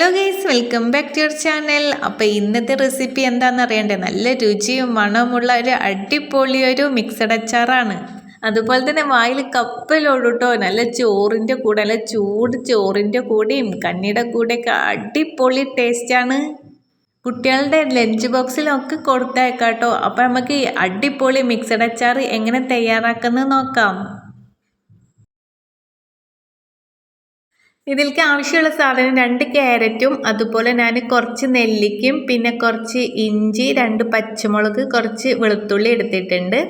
Welcome back to your channel അപ്പോൾ ഇന്നത്തെ recipe എന്താണെന്ന് അറിയണ്ടേ? നല്ല രുചിയും മണമുള്ള ഒരു അടിപൊളി ഒരു മിക്സഡ് അച്ചാറാണ്. അതുപോലെ തന്നെ വായിൽ കപ്പലോടുട്ടോ നല്ല ചോറിന്റെ കൂടെ നല്ല ചൂട് ചോറിന്റെ കൂടെയും കണ്ണിയുടെ കൂടെയൊക്കെ അടിപൊളി ടേസ്റ്റാണ് കുട്ടികളുടെ ലഞ്ച് ബോക്സിലൊക്കെ കൊടുത്തേക്കാട്ടോ. അപ്പോൾ നമുക്ക് അടിപൊളി മിക്സഡ് അച്ചാർ എങ്ങനെ തയ്യാറാക്കുന്നത് നോക്കാം. ഇതിലേക്ക് ആവശ്യമുള്ള സാധനം രണ്ട് ക്യാരറ്റും അതുപോലെ ഞാൻ കുറച്ച് നെല്ലിക്കയും പിന്നെ കുറച്ച് ഇഞ്ചി രണ്ട് പച്ചമുളക് കുറച്ച് വെളുത്തുള്ളി എടുത്തിട്ടുണ്ട്.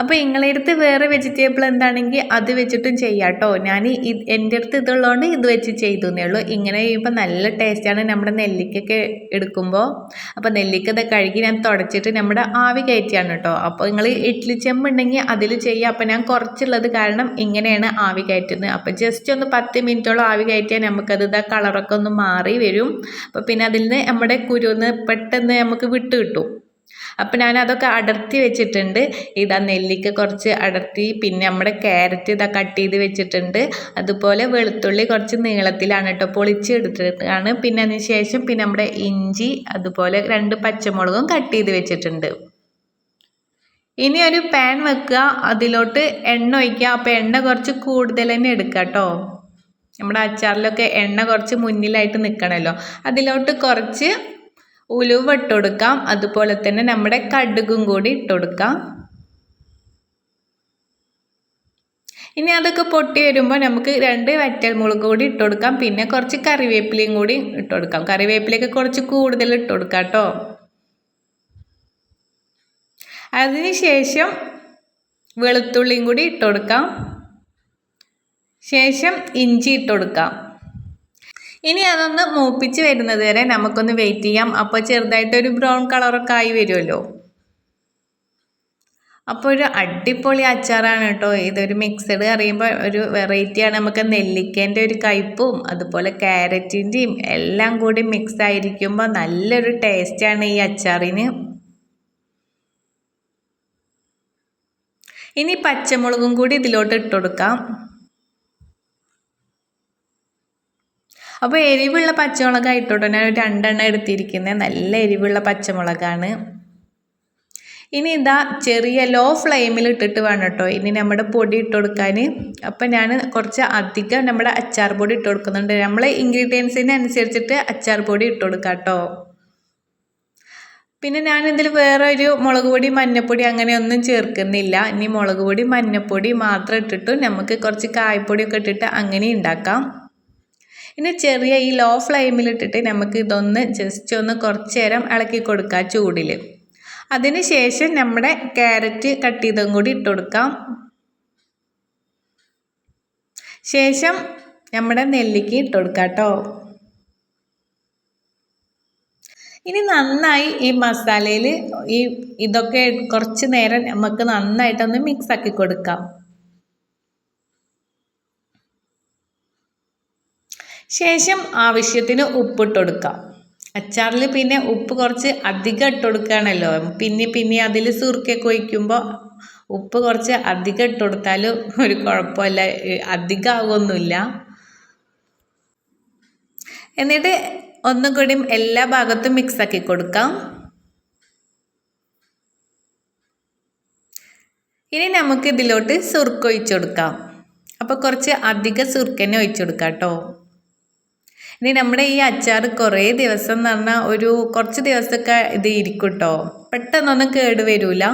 അപ്പോൾ നിങ്ങളുടെ അടുത്ത് വേറെ വെജിറ്റബിൾ എന്താണെങ്കിൽ അത് വെച്ചിട്ടും ചെയ്യാം കേട്ടോ ഞാൻ എന്റെ അടുത്ത് ഇതുള്ളതുകൊണ്ട് ഇത് വെച്ച് ചെയ്തു എന്നേ ഉള്ളൂ. ഇങ്ങനെ ചെയ്യുമ്പോൾ നല്ല ടേസ്റ്റാണ് നമ്മുടെ നെല്ലിക്കൊക്കെ എടുക്കുമ്പോൾ അപ്പോൾ നെല്ലിക്ക കഴുകി ഞാൻ തുടച്ചിട്ട് നമ്മുടെ ആവി കയറ്റിയാണ് കേട്ടോ. അപ്പോൾ നിങ്ങൾ ഇഡ്ഡലി ചെമ്പുണ്ടെങ്കിൽ അതിൽ ചെയ്യുക അപ്പോൾ ഞാൻ കുറച്ചുള്ളത് കാരണം ഇങ്ങനെയാണ് ആവി കയറ്റുന്നത്. അപ്പോൾ ജസ്റ്റ് ഒന്ന് പത്ത് മിനിറ്റോളം ആവി കയറ്റിയാൽ നമുക്കത് ഇതാ കളറൊക്കെ ഒന്ന് മാറി വരും. അപ്പോൾ പിന്നെ അതിൽ നിന്ന് നമ്മുടെ കുരുന്ന് പെട്ടെന്ന് നമുക്ക് വിട്ട് കിട്ടും. അപ്പം ഞാൻ അതൊക്കെ അടർത്തി വെച്ചിട്ടുണ്ട്. ഇതാ നെല്ലിക്ക കുറച്ച് അടർത്തി പിന്നെ നമ്മുടെ ക്യാരറ്റ് ഇതാ കട്ട് ചെയ്ത് വെച്ചിട്ടുണ്ട്. അതുപോലെ വെളുത്തുള്ളി കുറച്ച് നീളത്തിലാണ് കേട്ടോ പൊളിച്ചെടുത്തിട്ടാണ് പിന്നെ അതിന് ശേഷം പിന്നെ നമ്മുടെ ഇഞ്ചി അതുപോലെ രണ്ട് പച്ചമുളകും കട്ട് ചെയ്ത് വെച്ചിട്ടുണ്ട്. ഇനി ഒരു പാൻ വെക്കുക. അതിലോട്ട് എണ്ണ ഒഴിക്കുക. അപ്പോൾ എണ്ണ കുറച്ച് കൂടുതൽ തന്നെ എടുക്കുക കേട്ടോ നമ്മുടെ അച്ചാറിലൊക്കെ എണ്ണ കുറച്ച് മുന്നിലായിട്ട് നിൽക്കണമല്ലോ അതിലോട്ട് കുറച്ച് ഉലുവ ഇട്ടുകൊടുക്കാം അതുപോലെ തന്നെ നമ്മുടെ കടുകും കൂടി ഇട്ടുകൊടുക്കാം ഇനി അതൊക്കെ പൊട്ടി വരുമ്പോൾ നമുക്ക് രണ്ട് വറ്റൽമുളക് കൂടി ഇട്ട് കൊടുക്കാം പിന്നെ കുറച്ച് കറിവേപ്പിലയും കൂടി ഇട്ട് കൊടുക്കാം കറിവേപ്പിലയൊക്കെ കുറച്ച് കൂടുതൽ ഇട്ട് കൊടുക്കാം കേട്ടോ അതിനുശേഷം വെളുത്തുള്ളിയും കൂടി ഇട്ട് കൊടുക്കാം ശേഷം ഇഞ്ചി ഇട്ട് കൊടുക്കാം ഇനി അതൊന്ന് മൂപ്പിച്ച് വരുന്നത് വരെ നമുക്കൊന്ന് വെയിറ്റ് ചെയ്യാം. അപ്പോൾ ചെറുതായിട്ടൊരു ബ്രൗൺ കളറൊക്കെ ആയി വരുമല്ലോ. അപ്പോൾ ഒരു അടിപൊളി അച്ചാറാണ് കേട്ടോ. ഇതൊരു മിക്സഡ് അറിയുമ്പോൾ ഒരു വെറൈറ്റിയാണ് നമുക്ക് നെല്ലിക്കേന്റെ ഒരു കയ്പ്പും അതുപോലെ ക്യാരറ്റിന്റെയും എല്ലാം കൂടി മിക്സ് ആയിരിക്കുമ്പോൾ നല്ലൊരു ടേസ്റ്റാണ് ഈ അച്ചാറിന്. ഇനി പച്ചമുളകും കൂടി ഇതിലോട്ട് ഇട്ട് കൊടുക്കാം അപ്പോൾ എരിവുള്ള പച്ചമുളക് ആയിട്ടോട്ടോ ഞാൻ രണ്ടെണ്ണം എടുത്തിരിക്കുന്നത് നല്ല എരിവുള്ള പച്ചമുളകാണ്. ഇനി ഇതാ ചെറിയ ലോ ഫ്ലെയിമിൽ ഇട്ടിട്ട് വേണം കേട്ടോ ഇനി നമ്മുടെ പൊടി ഇട്ട് കൊടുക്കാൻ അപ്പം ഞാൻ കുറച്ച് അധികം നമ്മുടെ അച്ചാർ പൊടി ഇട്ട് കൊടുക്കുന്നുണ്ട്. നമ്മൾ ഇൻഗ്രീഡിയൻസിന് അനുസരിച്ചിട്ട് അച്ചാർ പൊടി ഇട്ട് കൊടുക്കാം കേട്ടോ പിന്നെ ഞാനിതിൽ വേറെ ഒരു മുളക് പൊടി മഞ്ഞപ്പൊടി അങ്ങനെയൊന്നും ചേർക്കുന്നില്ല. ഇനി മുളക് പൊടി മഞ്ഞപ്പൊടി മാത്രം ഇട്ടിട്ട് നമുക്ക് കുറച്ച് കായ്പ്പൊടിയൊക്കെ ഇട്ടിട്ട് അങ്ങനെ ഉണ്ടാക്കാം. ഇനി ചെറിയ ഈ ലോ ഫ്ലെയിമിലിട്ടിട്ട് നമുക്ക് ഇതൊന്ന് ജസ്റ്റ് ഒന്ന് കുറച്ച് നേരം ഇളക്കി കൊടുക്കുക ചൂടിൽ അതിന് ശേഷം നമ്മുടെ ക്യാരറ്റ് കട്ട് ചെയ്തും കൂടി ഇട്ട് കൊടുക്കാം. ശേഷം നമ്മുടെ നെല്ലിക്ക് ഇട്ട് കൊടുക്കാം കേട്ടോ ഇനി നന്നായി ഈ മസാലയിൽ ഈ ഇതൊക്കെ കുറച്ച് നേരം നമുക്ക് നന്നായിട്ടൊന്ന് മിക്സ് ആക്കി കൊടുക്കാം. ശേഷം ആവശ്യത്തിന് ഉപ്പിട്ട് കൊടുക്കാം അച്ചാറിൽ പിന്നെ ഉപ്പ് കുറച്ച് അധികം ഇട്ട് കൊടുക്കുകയാണല്ലോ പിന്നെ പിന്നെ അതിൽ സുറുക്കൊക്കെ ഒഴിക്കുമ്പോൾ ഉപ്പ് കുറച്ച് അധികം ഇട്ട് കൊടുത്താൽ ഒരു കുഴപ്പമില്ല അധികം ആകുമൊന്നുമില്ല എന്നിട്ട് ഒന്നും കൂടി എല്ലാ ഭാഗത്തും മിക്സാക്കി കൊടുക്കാം. ഇനി നമുക്ക് ഇതിലോട്ട് സുർക്ക ഒഴിച്ചു കൊടുക്കാം അപ്പോൾ കുറച്ച് അധികം സുർക്കനെ ഒഴിച്ചു കൊടുക്കാം കേട്ടോ. ഇനി നമ്മുടെ ഈ അച്ചാർ കുറേ ദിവസം എന്ന് പറഞ്ഞാൽ ഒരു കുറച്ച് ദിവസമൊക്കെ ഇത് ഇരിക്കും കേട്ടോ പെട്ടെന്നൊന്നും കേട് വരില്ല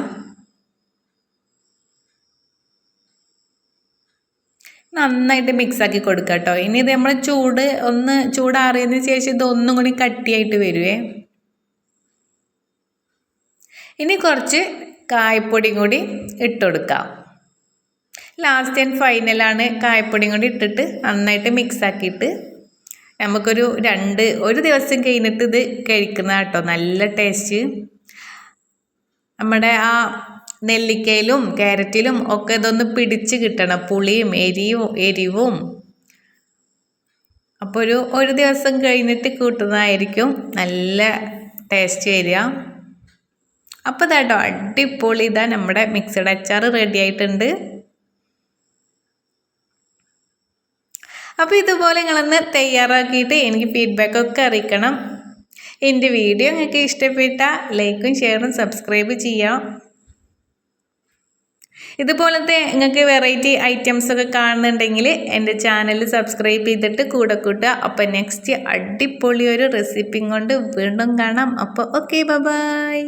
നന്നായിട്ട് മിക്സാക്കി കൊടുക്കുക കേട്ടോ ഇനി ഇത് നമ്മൾ ചൂട് ഒന്ന് ചൂടാറിയതിന് ശേഷം ഇത് ഒന്നും കൂടി കട്ടിയായിട്ട് വരുവേ. ഇനി കുറച്ച് കായപ്പൊടിയും കൂടി ഇട്ടുകൊടുക്കാം ലാസ്റ്റ് ആൻഡ് ഫൈനലാണ് കായപ്പൊടിയും കൂടി ഇട്ടിട്ട് നന്നായിട്ട് മിക്സ് ആക്കിയിട്ട് നമുക്കൊരു രണ്ട് ഒരു ദിവസം കഴിഞ്ഞിട്ട് ഇത് കഴിക്കുന്ന കേട്ടോ നല്ല ടേസ്റ്റ് നമ്മുടെ ആ നെല്ലിക്കയിലും ക്യാരറ്റിലും ഒക്കെ ഇതൊന്ന് പിടിച്ച് കിട്ടണം പുളിയും എരിയും എരിവും. അപ്പോൾ ഒരു ഒരു ദിവസം കഴിഞ്ഞിട്ട് കൂട്ടുന്നതായിരിക്കും നല്ല ടേസ്റ്റ് വരിക. അപ്പോൾ ഇതാട്ടോ അടിപൊളി ഇതാ നമ്മുടെ മിക്സഡ് അച്ചാർ റെഡി ആയിട്ടുണ്ട്. അപ്പോൾ ഇതുപോലെ നിങ്ങളൊന്ന് തയ്യാറാക്കിയിട്ട് എനിക്ക് ഫീഡ്ബാക്കൊക്കെ അറിയിക്കണം. എന്റെ വീഡിയോ നിങ്ങൾക്ക് ഇഷ്ടപ്പെട്ട ലൈക്കും ഷെയറും സബ്സ്ക്രൈബ് ചെയ്യാം. ഇതുപോലത്തെ നിങ്ങൾക്ക് വെറൈറ്റി ഐറ്റംസ് ഒക്കെ കാണുന്നുണ്ടെങ്കിൽ എന്റെ ചാനൽ സബ്സ്ക്രൈബ് ചെയ്തിട്ട് കൂടെ കൂട്ടുക. അപ്പോൾ നെക്സ്റ്റ് അടിപൊളി ഒരു റെസിപ്പിയും കൊണ്ട് വീണ്ടും കാണാം. അപ്പോൾ ഓക്കെ ബൈ